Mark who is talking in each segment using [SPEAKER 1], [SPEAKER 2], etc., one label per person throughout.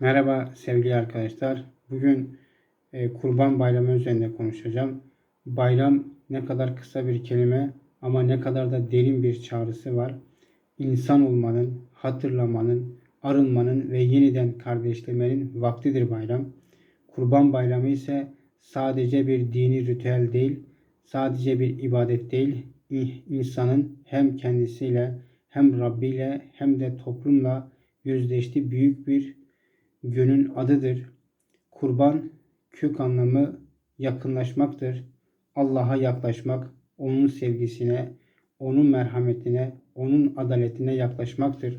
[SPEAKER 1] Merhaba sevgili arkadaşlar. Bugün e, Kurban Bayramı üzerinde konuşacağım. Bayram ne kadar kısa bir kelime ama ne kadar da derin bir çağrısı var. İnsan olmanın, hatırlamanın, arınmanın ve yeniden kardeşlemenin vaktidir bayram. Kurban Bayramı ise sadece bir dini ritüel değil, sadece bir ibadet değil, insanın hem kendisiyle hem Rabbi ile hem de toplumla yüzleştiği büyük bir günün adıdır. Kurban kök anlamı yakınlaşmaktır. Allah'a yaklaşmak, onun sevgisine, onun merhametine, onun adaletine yaklaşmaktır.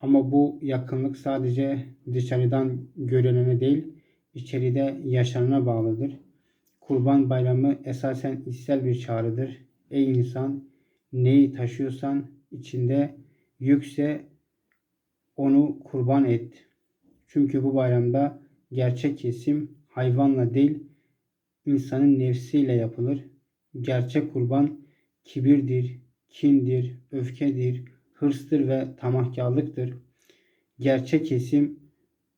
[SPEAKER 1] Ama bu yakınlık sadece dışarıdan görülene değil, içeride yaşanana bağlıdır. Kurban bayramı esasen içsel bir çağrıdır. Ey insan, neyi taşıyorsan içinde yükse onu kurban et.'' Çünkü bu bayramda gerçek kesim hayvanla değil insanın nefsiyle yapılır. Gerçek kurban kibirdir, kindir, öfkedir, hırstır ve tamahkarlıktır. Gerçek kesim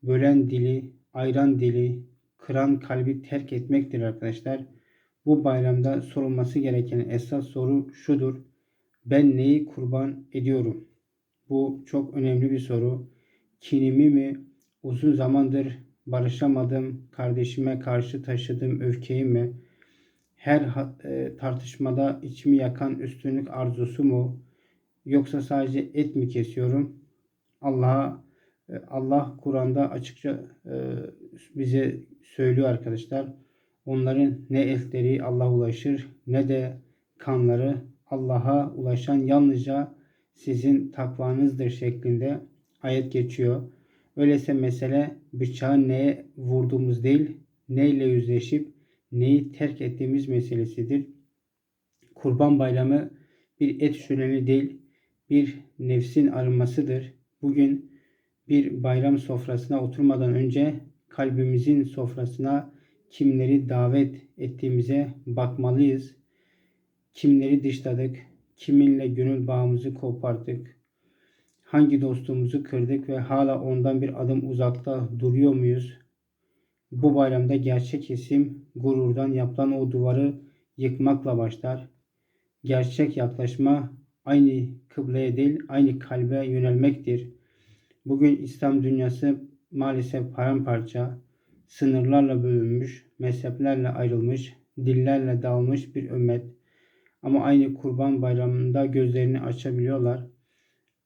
[SPEAKER 1] bölen dili, ayran dili, kıran kalbi terk etmektir arkadaşlar. Bu bayramda sorulması gereken esas soru şudur. Ben neyi kurban ediyorum? Bu çok önemli bir soru. Kinimi mi, Uzun zamandır barışamadım, kardeşime karşı taşıdığım öfkeyi mi? Her e, tartışmada içimi yakan üstünlük arzusu mu? Yoksa sadece et mi kesiyorum? Allah'a e, Allah Kur'an'da açıkça e, bize söylüyor arkadaşlar. Onların ne etleri Allah'a ulaşır ne de kanları Allah'a ulaşan yalnızca sizin takvanızdır şeklinde ayet geçiyor. Öyleyse mesele bıçağı neye vurduğumuz değil, neyle yüzleşip neyi terk ettiğimiz meselesidir. Kurban bayramı bir et şöleni değil, bir nefsin arınmasıdır. Bugün bir bayram sofrasına oturmadan önce kalbimizin sofrasına kimleri davet ettiğimize bakmalıyız. Kimleri dışladık, kiminle gönül bağımızı koparttık, Hangi dostumuzu kırdık ve hala ondan bir adım uzakta duruyor muyuz? Bu bayramda gerçek isim gururdan yapılan o duvarı yıkmakla başlar. Gerçek yaklaşma aynı kıbleye değil aynı kalbe yönelmektir. Bugün İslam dünyası maalesef paramparça, sınırlarla bölünmüş, mezheplerle ayrılmış, dillerle dağılmış bir ümmet. Ama aynı kurban bayramında gözlerini açabiliyorlar.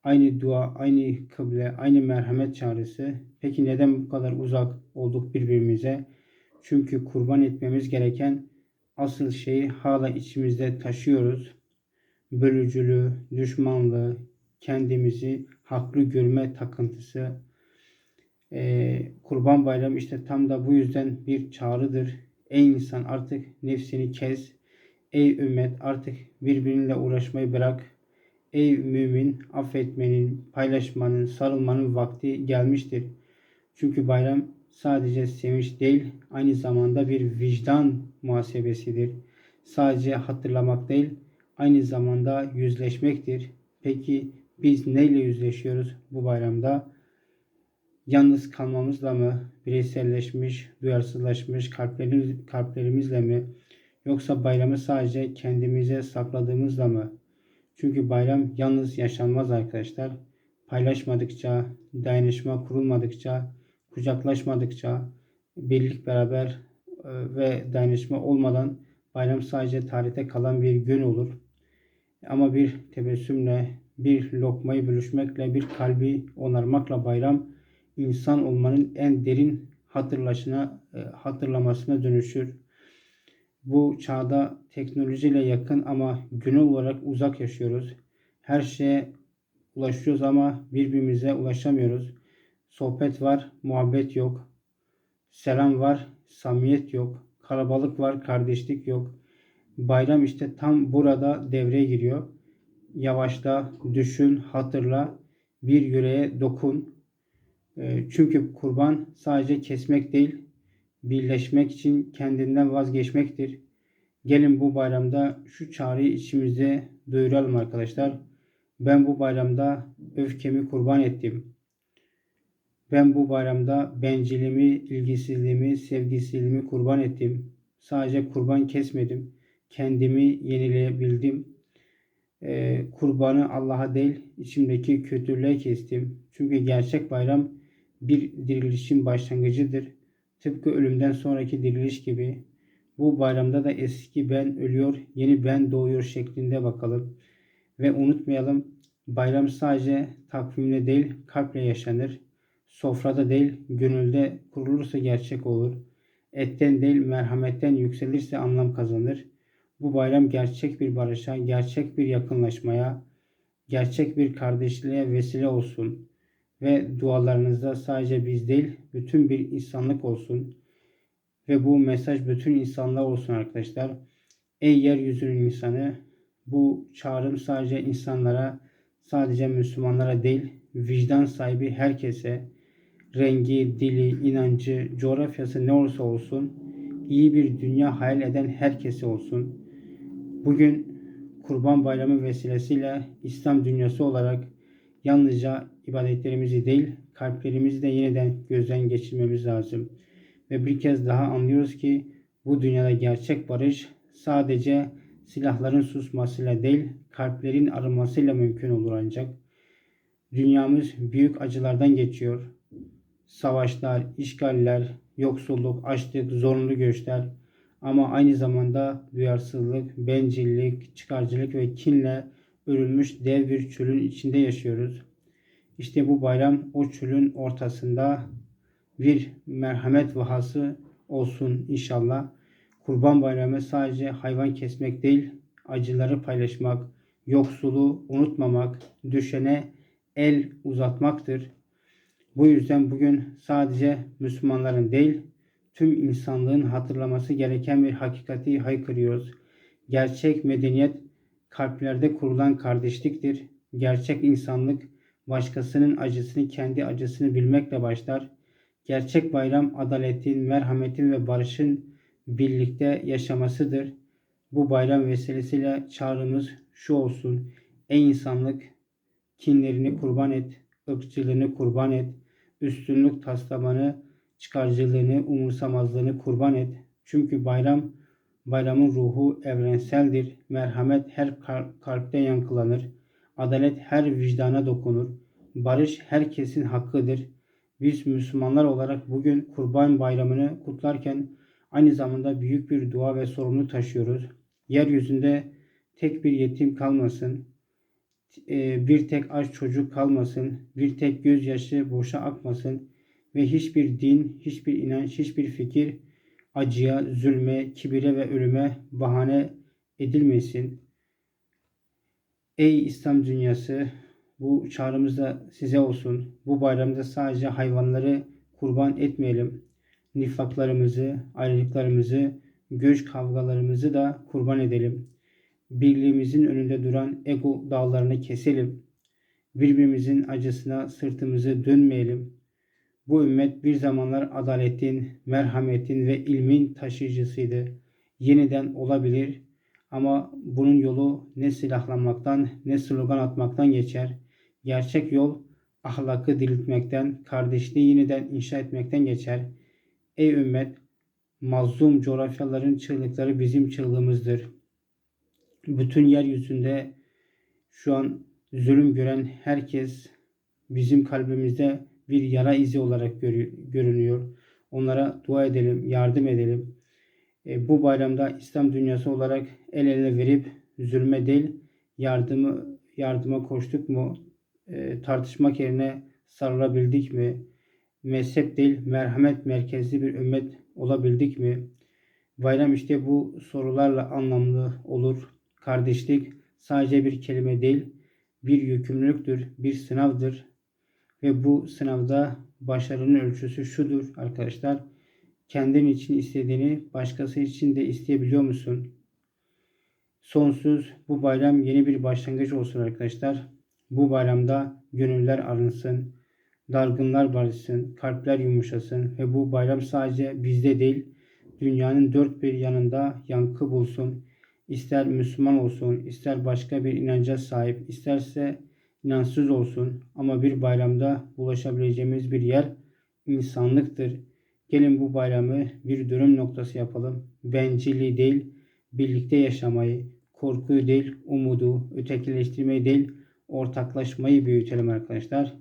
[SPEAKER 1] Aynı dua, aynı kıble, aynı merhamet çağrısı. Peki neden bu kadar uzak olduk birbirimize? Çünkü kurban etmemiz gereken asıl şeyi hala içimizde taşıyoruz. Bölücülüğü, düşmanlığı, kendimizi haklı görme takıntısı. Ee, kurban bayramı işte tam da bu yüzden bir çağrıdır. Ey insan artık nefsini kes. Ey ümmet artık birbirininle uğraşmayı bırak Ey mümin affetmenin, paylaşmanın, sarılmanın vakti gelmiştir. Çünkü bayram sadece sevinç değil, aynı zamanda bir vicdan muhasebesidir. Sadece hatırlamak değil, aynı zamanda yüzleşmektir. Peki biz neyle yüzleşiyoruz bu bayramda? Yalnız kalmamızla mı? Bireyselleşmiş, duyarsızlaşmış kalplerimiz, kalplerimizle mi? Yoksa bayramı sadece kendimize sakladığımızla mı? Çünkü bayram yalnız yaşanmaz arkadaşlar. Paylaşmadıkça, dayanışma kurulmadıkça, kucaklaşmadıkça, birlik beraber e, ve dayanışma olmadan bayram sadece tarihte kalan bir gün olur. Ama bir tebessümle, bir lokmayı bölüşmekle, bir kalbi onarmakla bayram insan olmanın en derin hatırlaşına, e, hatırlamasına dönüşür bu çağda teknolojiyle yakın ama gönül olarak uzak yaşıyoruz. Her şeye ulaşıyoruz ama birbirimize ulaşamıyoruz. Sohbet var, muhabbet yok. Selam var, samimiyet yok. Kalabalık var, kardeşlik yok. Bayram işte tam burada devreye giriyor. Yavaşla, düşün, hatırla, bir yüreğe dokun. Ee, çünkü kurban sadece kesmek değil, birleşmek için kendinden vazgeçmektir. Gelin bu bayramda şu çağrıyı içimizde duyuralım arkadaşlar. Ben bu bayramda öfkemi kurban ettim. Ben bu bayramda bencilimi, ilgisizliğimi, sevgisizliğimi kurban ettim. Sadece kurban kesmedim. Kendimi yenileyebildim. Ee, kurbanı Allah'a değil, içimdeki kötülüğe kestim. Çünkü gerçek bayram bir dirilişin başlangıcıdır. Tıpkı ölümden sonraki diriliş gibi. Bu bayramda da eski ben ölüyor, yeni ben doğuyor şeklinde bakalım. Ve unutmayalım bayram sadece takvimle değil kalple yaşanır. Sofrada değil gönülde kurulursa gerçek olur. Etten değil merhametten yükselirse anlam kazanır. Bu bayram gerçek bir barışa, gerçek bir yakınlaşmaya, gerçek bir kardeşliğe vesile olsun. Ve dualarınızda sadece biz değil bütün bir insanlık olsun. Ve bu mesaj bütün insanlığa olsun arkadaşlar. Ey yeryüzünün insanı bu çağrım sadece insanlara, sadece Müslümanlara değil, vicdan sahibi herkese, rengi, dili, inancı, coğrafyası ne olursa olsun, iyi bir dünya hayal eden herkese olsun. Bugün Kurban Bayramı vesilesiyle İslam dünyası olarak yalnızca ibadetlerimizi değil, kalplerimizi de yeniden gözden geçirmemiz lazım. Ve bir kez daha anlıyoruz ki bu dünyada gerçek barış sadece silahların susmasıyla değil, kalplerin arınmasıyla mümkün olur ancak. Dünyamız büyük acılardan geçiyor. Savaşlar, işgaller, yoksulluk, açlık, zorunlu göçler ama aynı zamanda duyarsızlık, bencillik, çıkarcılık ve kinle örülmüş dev bir çölün içinde yaşıyoruz. İşte bu bayram o çölün ortasında bir merhamet vahası olsun inşallah. Kurban Bayramı sadece hayvan kesmek değil, acıları paylaşmak, yoksulu unutmamak, düşene el uzatmaktır. Bu yüzden bugün sadece Müslümanların değil, tüm insanlığın hatırlaması gereken bir hakikati haykırıyoruz. Gerçek medeniyet kalplerde kurulan kardeşliktir. Gerçek insanlık başkasının acısını kendi acısını bilmekle başlar. Gerçek bayram adaletin, merhametin ve barışın birlikte yaşamasıdır. Bu bayram vesilesiyle çağrımız şu olsun. Ey insanlık kinlerini kurban et, ırkçılığını kurban et, üstünlük taslamanı, çıkarcılığını, umursamazlığını kurban et. Çünkü bayram bayramın ruhu evrenseldir. Merhamet her kalpte yankılanır. Adalet her vicdana dokunur. Barış herkesin hakkıdır. Biz Müslümanlar olarak bugün Kurban Bayramı'nı kutlarken Aynı zamanda büyük bir dua ve sorumluluk taşıyoruz. Yeryüzünde tek bir yetim kalmasın, e, bir tek aç çocuk kalmasın, bir tek gözyaşı boşa akmasın ve hiçbir din, hiçbir inanç, hiçbir fikir acıya, zulme, kibire ve ölüme bahane edilmesin. Ey İslam dünyası, bu çağrımız da size olsun. Bu bayramda sadece hayvanları kurban etmeyelim nifaklarımızı, ayrılıklarımızı, göç kavgalarımızı da kurban edelim. Birliğimizin önünde duran ego dağlarını keselim. Birbirimizin acısına sırtımızı dönmeyelim. Bu ümmet bir zamanlar adaletin, merhametin ve ilmin taşıyıcısıydı. Yeniden olabilir ama bunun yolu ne silahlanmaktan ne slogan atmaktan geçer. Gerçek yol ahlakı diriltmekten, kardeşliği yeniden inşa etmekten geçer.'' Ey ümmet! Mazlum coğrafyaların çığlıkları bizim çığlığımızdır. Bütün yeryüzünde şu an zulüm gören herkes bizim kalbimizde bir yara izi olarak görünüyor. Onlara dua edelim, yardım edelim. E, bu bayramda İslam dünyası olarak el ele verip zulme değil yardımı yardıma koştuk mu? E, tartışmak yerine sarılabildik mi? mezhep değil merhamet merkezli bir ümmet olabildik mi? Bayram işte bu sorularla anlamlı olur. Kardeşlik sadece bir kelime değil, bir yükümlülüktür, bir sınavdır. Ve bu sınavda başarının ölçüsü şudur arkadaşlar. Kendin için istediğini başkası için de isteyebiliyor musun? Sonsuz bu bayram yeni bir başlangıç olsun arkadaşlar. Bu bayramda gönüller arınsın dargınlar barışsın, kalpler yumuşasın ve bu bayram sadece bizde değil, dünyanın dört bir yanında yankı bulsun. İster Müslüman olsun, ister başka bir inanca sahip, isterse inansız olsun ama bir bayramda ulaşabileceğimiz bir yer insanlıktır. Gelin bu bayramı bir dönüm noktası yapalım. Bencilliği değil, birlikte yaşamayı, korkuyu değil, umudu, ötekileştirmeyi değil, ortaklaşmayı büyütelim arkadaşlar.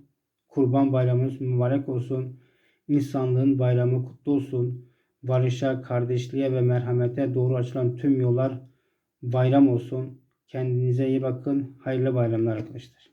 [SPEAKER 1] Kurban bayramınız mübarek olsun. İnsanlığın bayramı kutlu olsun. Barışa, kardeşliğe ve merhamete doğru açılan tüm yollar bayram olsun. Kendinize iyi bakın. Hayırlı bayramlar arkadaşlar.